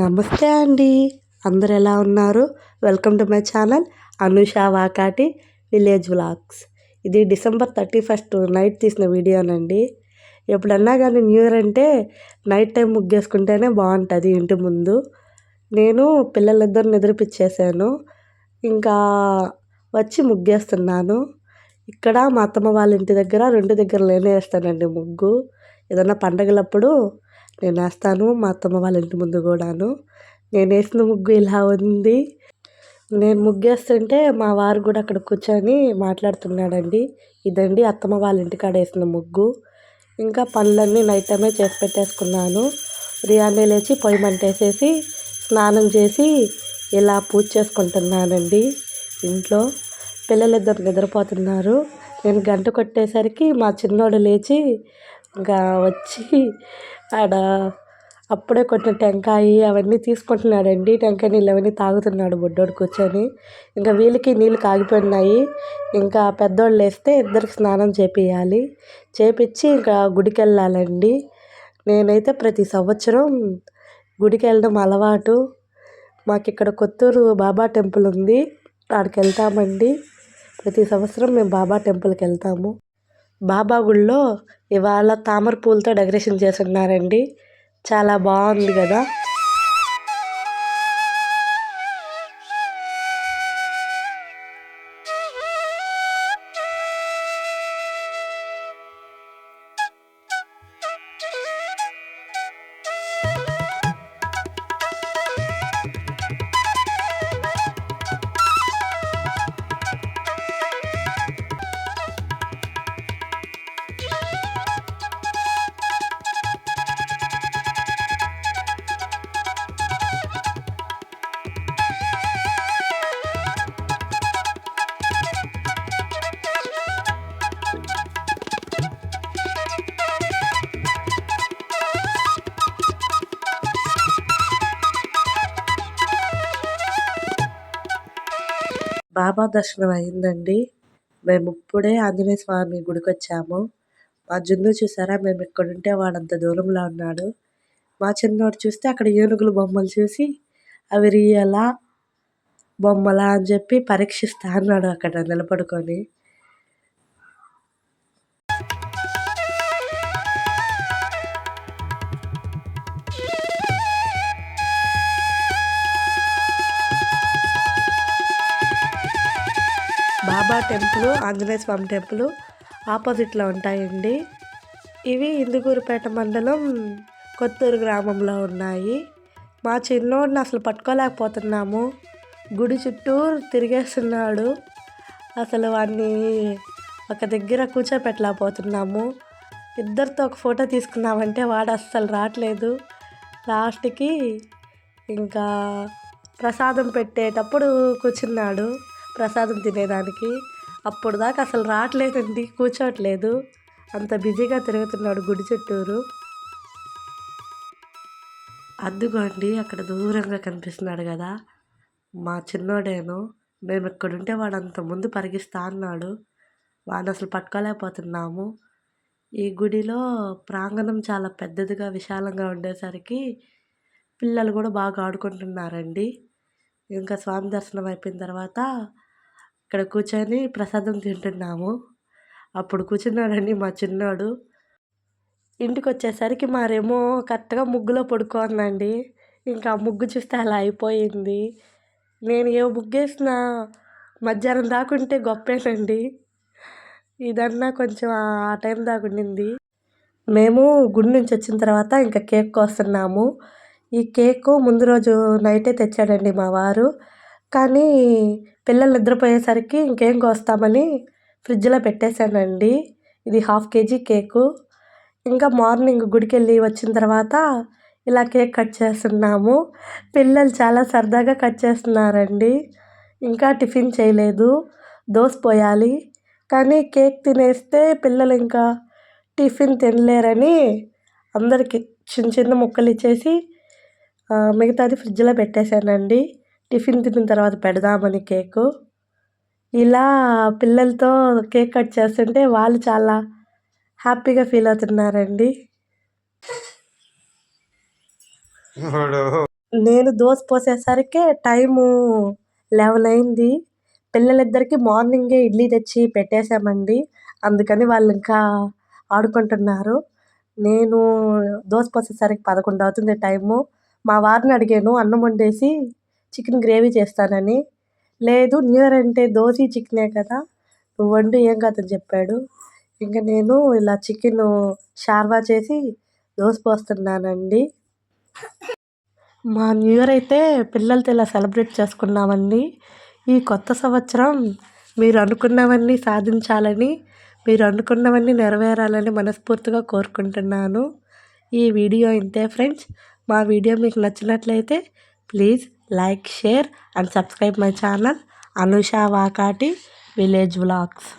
నమస్తే అండి. అందరు ఎలా ఉన్నారు? Welcome to my channel Anusha Vakati village vlogs. ఇది డిసెంబర్ థర్టీ ఫస్ట్ నైట్ తీసిన వీడియోనండి. ఎప్పుడన్నా కానీ న్యూ ఇయర్ అంటే నైట్ టైం ముగ్గేసుకుంటేనే బాగుంటుంది ఇంటి ముందు. నేను పిల్లలిద్దరు నిద్రపిచ్చేసాను. ఇంకా వచ్చి ముగ్గేస్తున్నాను. ఇక్కడ మా అత్తమ్మ వాళ్ళ ఇంటి దగ్గర రెండు దగ్గర నేనే వేస్తానండి ముగ్గు. ఏదన్నా పండగలప్పుడు నేను వేస్తాను. మా అత్తమ్మ వాళ్ళ ఇంటి ముందు కూడాను. నేను వేసిన ముగ్గు ఇలా ఉంది. నేను ముగ్గేస్తుంటే మా వారు కూడా అక్కడ కూర్చొని మాట్లాడుతున్నాడండి. ఇదండి అత్తమ్మ వాళ్ళ ఇంటికాడ వేసిన ముగ్గు. ఇంకా పనులన్నీ నైట్ టైమే చేసి పెట్టేసుకున్నాను. ఉదయాన్నే లేచి పొయ్యి మంటేసేసి స్నానం చేసి ఇలా పూజ చేసుకుంటున్నానండి ఇంట్లో. పిల్లలిద్దరు నిద్రపోతున్నారు. నేను గంట కొట్టేసరికి మా చిన్నోడు లేచి ఇంకా వచ్చి ఆడ అప్పుడే కొట్టిన టెంకాయ అవన్నీ తీసుకుంటున్నాడండి. టెంకాయ నీళ్ళు అవన్నీ తాగుతున్నాడు బుడ్డోడు కూర్చొని. ఇంకా వీళ్ళకి నీళ్ళు కాగిపోయినాయి. ఇంకా పెద్దోళ్ళు వేస్తే ఇద్దరికి స్నానం చేపియాలి చేపించి ఇంకా గుడికి వెళ్ళాలండి నేనైతే ప్రతి సంవత్సరం గుడికి వెళ్ళడం అలవాటు. మాకు ఇక్కడ కొత్తూరు బాబా టెంపుల్ ఉంది. ఆడికి వెళ్తామండి ప్రతి సంవత్సరం మేము బాబా టెంపుల్కి వెళ్తాము. బాబా గుళ్ళో ఇవాళ తామర పూలతో డెకరేషన్ చేసి ఉన్నారండి చాలా బాగుంది కదా. బాబా దర్శనం అయిందండి. మేము ఇప్పుడే ఆంజనేయ స్వామి గుడికి వచ్చాము. మా జున్ను చూసారా? మేము ఇక్కడుంటే వాడంత దూరంలో ఉన్నాడు. మా చిన్నోడు చూస్తే అక్కడ ఏనుగులు బొమ్మలు చూసి అవి రియలా బొమ్మలా అని చెప్పి పరీక్షిస్తా అన్నాడు అక్కడ నిలబడుకొని. బాబా టెంపుల్ ఆంజనేయ స్వామి టెంపుల్ ఆపోజిట్లో ఉంటాయండి. ఇవి ఇందుకూరుపేట మండలం కొత్తూరు గ్రామంలో ఉన్నాయి. మా చిన్నోడిని అసలు పట్టుకోలేకపోతున్నాము. గుడి చుట్టూ తిరిగేస్తున్నాడు. అసలు వాడిని ఒక దగ్గర కూర్చోపెట్టలేకపోతున్నాము. ఇద్దరితో ఒక ఫోటో తీసుకున్నామంటే వాడు అస్సలు రావట్లేదు. లాస్ట్కి ఇంకా ప్రసాదం పెట్టేటప్పుడు కూర్చున్నాడు. ప్రసాదం తినేదానికి. అప్పుడు దాకా అసలు రావట్లేదండి కూర్చోవట్లేదు. అంత బిజీగా తిరుగుతున్నాడు గుడి చుట్టూరు. అందుకోండి అక్కడ దూరంగా కనిపిస్తున్నాడు కదా. మా చిన్నోడేను మేము ఇక్కడుంటే వాడు అంత ముందు పరిగిస్తా అన్నాడు. వాడిని అసలు పట్టుకోలేకపోతున్నాము. ఈ గుడిలో ప్రాంగణం చాలా పెద్దదిగా విశాలంగా ఉండేసరికి పిల్లలు కూడా బాగా ఆడుకుంటున్నారండి. ఇంకా స్వామి దర్శనం అయిపోయిన తర్వాత ఇక్కడ కూర్చొని ప్రసాదం తింటున్నాము. అప్పుడు కూర్చున్నాడండి మా చిన్నోడు. ఇంటికి వచ్చేసరికి మారేమో కరెక్ట్గా ముగ్గులో పడుకోందండి. ఇంకా ముగ్గు చూస్తే అలా అయిపోయింది. నేను ఏ ముగ్గు వేసినా మధ్యాహ్నం దాకుంటే గొప్పేనండి. ఇదన్నా కొంచెం ఆ టైం దాకా ఉండింది. మేము గుడి నుంచి వచ్చిన తర్వాత ఇంకా కేక్ కోస్తున్నాము. ఈ కేకు ముందు రోజు నైటే తెచ్చాడండి మా వారు. కానీ పిల్లలు నిద్రపోయేసరికి ఇంకేం కోస్తామని ఫ్రిడ్జ్లో పెట్టేశానండి. ఇది హాఫ్ కేజీ కేకు. ఇంకా మార్నింగ్ గుడికి వెళ్ళి వచ్చిన తర్వాత ఇలా కేక్ కట్ చేస్తున్నాము. పిల్లలు చాలా సరదాగా కట్ చేస్తున్నారండి. ఇంకా టిఫిన్ చేయలేదు. దోశ పోయాలి. కానీ కేక్ తినేస్తే పిల్లలు ఇంకా టిఫిన్ తినలేరని అందరికి చిన్న చిన్న ముక్కలు ఇచ్చేసి మిగతాది ఫ్రిడ్జ్లో పెట్టేశానండి. టిఫిన్ తిన్న తర్వాత పెడదామని కేకు. ఇలా పిల్లలతో కేక్ కట్ చేస్తుంటే వాళ్ళు చాలా హ్యాపీగా ఫీల్ అవుతున్నారండి. నేను దోశ పోసేసరికి టైము లెవెన్ అయింది. పిల్లలిద్దరికి మార్నింగే ఇడ్లీ తెచ్చి పెట్టేశామండి. అందుకని వాళ్ళు ఇంకా ఆడుకుంటున్నారు. నేను దోశ పోసేసరికి పదకొండు అవుతుంది టైము. మా వారిని అడిగాను అన్నం వండేసి చికెన్ గ్రేవీ చేస్తానని. లేదు న్యూ ఇయర్ అంటే దోశ చికెనే కదా. నువ్వు వండు ఏం కాదని చెప్పాడు. ఇంకా నేను ఇలా చికెన్ షార్వా చేసి దోశ పోస్తున్నానండి. మా న్యూ ఇయర్ అయితే పిల్లలతో ఇలా సెలబ్రేట్ చేసుకున్నామండి. ఈ కొత్త సంవత్సరం మీరు అనుకున్నవన్నీ సాధించాలని మీరు అనుకున్నవన్నీ నెరవేరాలని మనస్ఫూర్తిగా కోరుకుంటున్నాను. ఈ వీడియో ఇంతే ఫ్రెండ్స్. మా వీడియో మీకు నచ్చినట్లయితే please like share and subscribe my channel Anusha Vakati village vlogs.